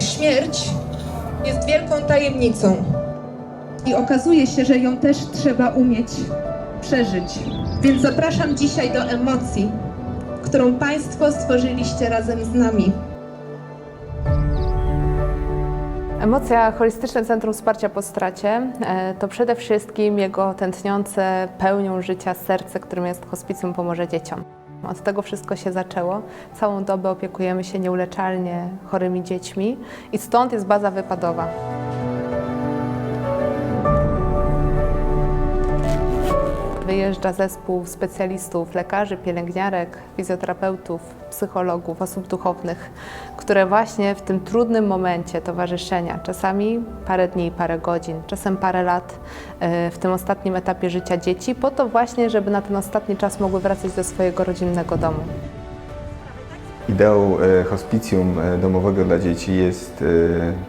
Śmierć jest wielką tajemnicą. I okazuje się, że ją też trzeba umieć przeżyć. Więc zapraszam dzisiaj do emocji, którą Państwo stworzyliście razem z nami. Emocja Holistyczne Centrum Wsparcia po Stracie e, to przede wszystkim jego tętniące pełnią życia serce, którym jest Hospicjum Pomoże Dzieciom. Od tego wszystko się zaczęło. Całą dobę opiekujemy się nieuleczalnie chorymi dziećmi i stąd jest baza wypadowa. Wyjeżdża zespół specjalistów, lekarzy, pielęgniarek, fizjoterapeutów, psychologów, osób duchownych, które właśnie w tym trudnym momencie towarzyszenia, czasami parę dni, parę godzin, czasem parę lat, e, w tym ostatnim etapie życia dzieci, po to właśnie, żeby na ten ostatni czas mogły wracać do swojego rodzinnego domu. Ideą e, hospicjum e, domowego dla dzieci jest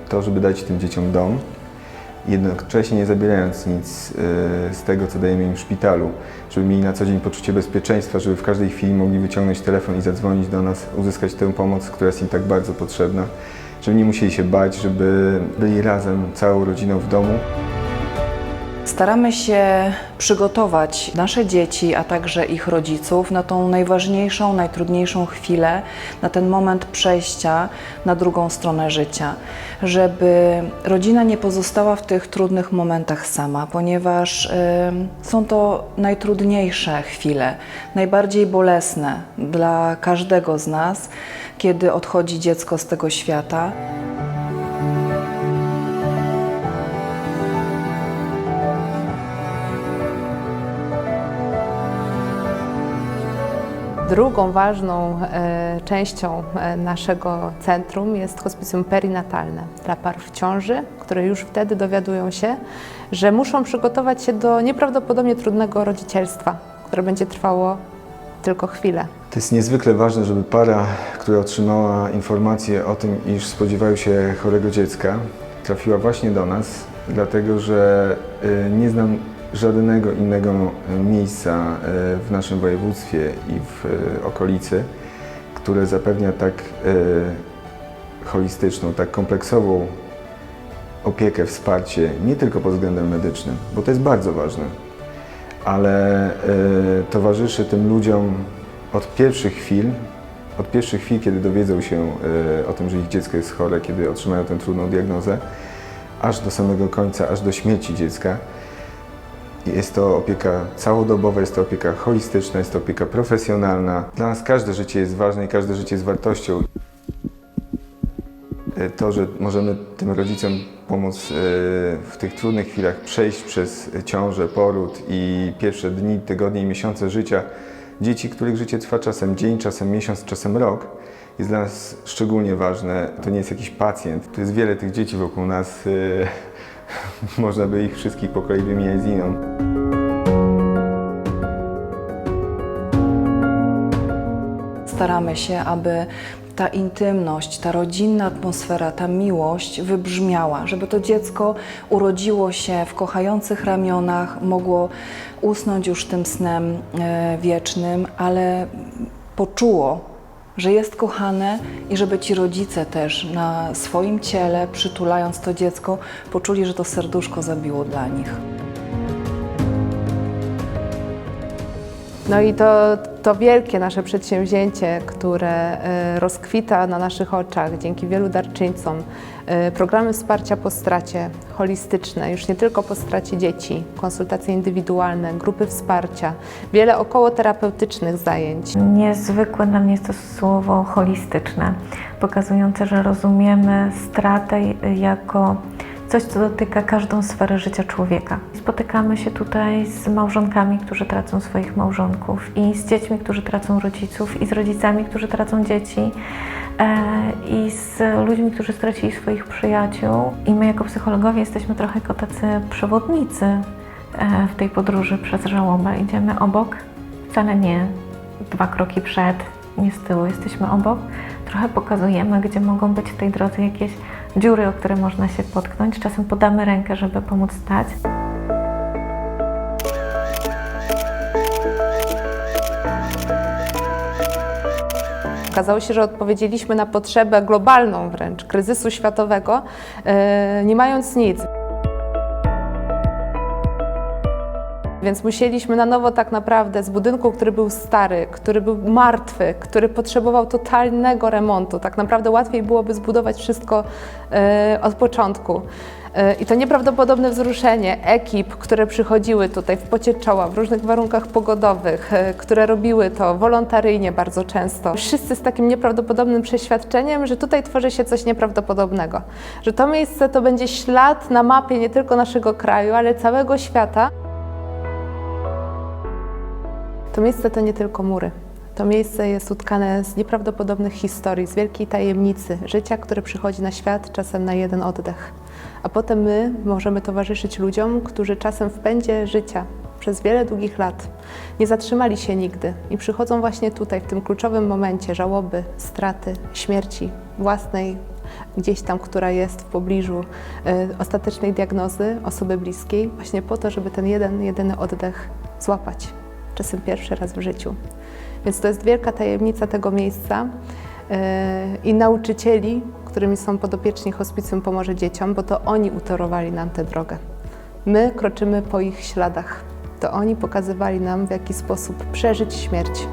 to, żeby dać tym dzieciom dom, jednocześnie nie zabierając nic e, z tego, co dajemy im w szpitalu, żeby mieli na co dzień poczucie bezpieczeństwa, żeby w każdej chwili mogli wyciągnąć telefon i zadzwonić do nas, uzyskać tę pomoc, która jest im tak bardzo potrzebna, żeby nie musieli się bać, żeby byli razem całą rodziną w domu. Staramy się przygotować nasze dzieci, a także ich rodziców na tą najważniejszą, najtrudniejszą chwilę, na ten moment przejścia na drugą stronę życia, żeby rodzina nie pozostała w tych trudnych momentach sama, ponieważ y, są to najtrudniejsze chwile, najbardziej bolesne dla każdego z nas, kiedy odchodzi dziecko z tego świata. Drugą ważną e, częścią e, naszego centrum jest hospicjum perinatalne dla par w ciąży, które już wtedy dowiadują się, że muszą przygotować się do nieprawdopodobnie trudnego rodzicielstwa, które będzie trwało tylko chwilę. To jest niezwykle ważne, żeby para, która otrzymała informację o tym, iż spodziewają się chorego dziecka, trafiła właśnie do nas, dlatego że y, nie znam żadnego innego y, miejsca y, w naszym województwie i w y, okolicy, które zapewnia tak holistyczną, tak kompleksową opiekę, wsparcie, nie tylko pod względem medycznym, bo to jest bardzo ważne, ale towarzyszy tym ludziom od pierwszych chwil, od pierwszych chwil, kiedy dowiedzą się e, o tym, że ich dziecko jest chore, kiedy otrzymają tę trudną diagnozę, aż do samego końca, aż do śmierci dziecka. Jest to opieka całodobowa, jest to opieka holistyczna, jest to opieka profesjonalna. Dla nas każde życie jest ważne i każde życie jest wartością. E, To, że możemy tym rodzicom pomóc e, w tych trudnych chwilach przejść przez ciążę, poród i pierwsze dni, tygodnie i miesiące życia dzieci, których życie trwa czasem dzień, czasem miesiąc, czasem rok, jest dla nas szczególnie ważne. To nie jest jakiś pacjent, to jest wiele tych dzieci wokół nas. Można by ich wszystkich po kolei wymieniać z inną. Staramy się, aby ta intymność, ta rodzinna atmosfera, ta miłość wybrzmiała, żeby to dziecko urodziło się w kochających ramionach, mogło usnąć już tym snem e, wiecznym, ale poczuło, że jest kochane i żeby ci rodzice też na swoim ciele, przytulając to dziecko, poczuli, że to serduszko zabiło dla nich. No i to, to wielkie nasze przedsięwzięcie, które e, rozkwita na naszych oczach dzięki wielu darczyńcom, e, programy wsparcia po stracie, holistyczne, już nie tylko po stracie dzieci, konsultacje indywidualne, grupy wsparcia, wiele okołoterapeutycznych zajęć. Niezwykłe dla mnie jest to słowo holistyczne, pokazujące, że rozumiemy stratę jako coś, co dotyka każdą sferę życia człowieka. Spotykamy się tutaj z małżonkami, którzy tracą swoich małżonków, i z dziećmi, którzy tracą rodziców, i z rodzicami, którzy tracą dzieci, e, i z ludźmi, którzy stracili swoich przyjaciół. I my, jako psychologowie, jesteśmy trochę jako tacy przewodnicy e, w tej podróży przez żałobę. Idziemy obok, wcale nie dwa kroki przed, nie z tyłu, jesteśmy obok. Trochę pokazujemy, gdzie mogą być w tej drodze jakieś dziury, o które można się potknąć. Czasem podamy rękę, żeby pomóc stać. Okazało się, że odpowiedzieliśmy na potrzebę globalną wręcz kryzysu światowego, e, nie mając nic. Więc musieliśmy na nowo tak naprawdę z budynku, który był stary, który był martwy, który potrzebował totalnego remontu, tak naprawdę łatwiej byłoby zbudować wszystko e, od początku. E, I to nieprawdopodobne wzruszenie ekip, które przychodziły tutaj w pocie czoła, w różnych warunkach pogodowych, e, które robiły to wolontaryjnie bardzo często. Wszyscy z takim nieprawdopodobnym przeświadczeniem, że tutaj tworzy się coś nieprawdopodobnego. Że to miejsce to będzie ślad na mapie nie tylko naszego kraju, ale całego świata. To miejsce to nie tylko mury. To miejsce jest utkane z nieprawdopodobnych historii, z wielkiej tajemnicy życia, które przychodzi na świat czasem na jeden oddech. A potem my możemy towarzyszyć ludziom, którzy czasem w pędzie życia przez wiele długich lat nie zatrzymali się nigdy i przychodzą właśnie tutaj, w tym kluczowym momencie żałoby, straty, śmierci własnej, gdzieś tam, która jest w pobliżu y, ostatecznej diagnozy osoby bliskiej, właśnie po to, żeby ten jeden, jedyny oddech złapać czasem pierwszy raz w życiu. Więc to jest wielka tajemnica tego miejsca yy, i nauczycieli, którymi są podopieczni Hospicjum Pomoże Dzieciom, bo to oni utorowali nam tę drogę. My kroczymy po ich śladach. To oni pokazywali nam, w jaki sposób przeżyć śmierć.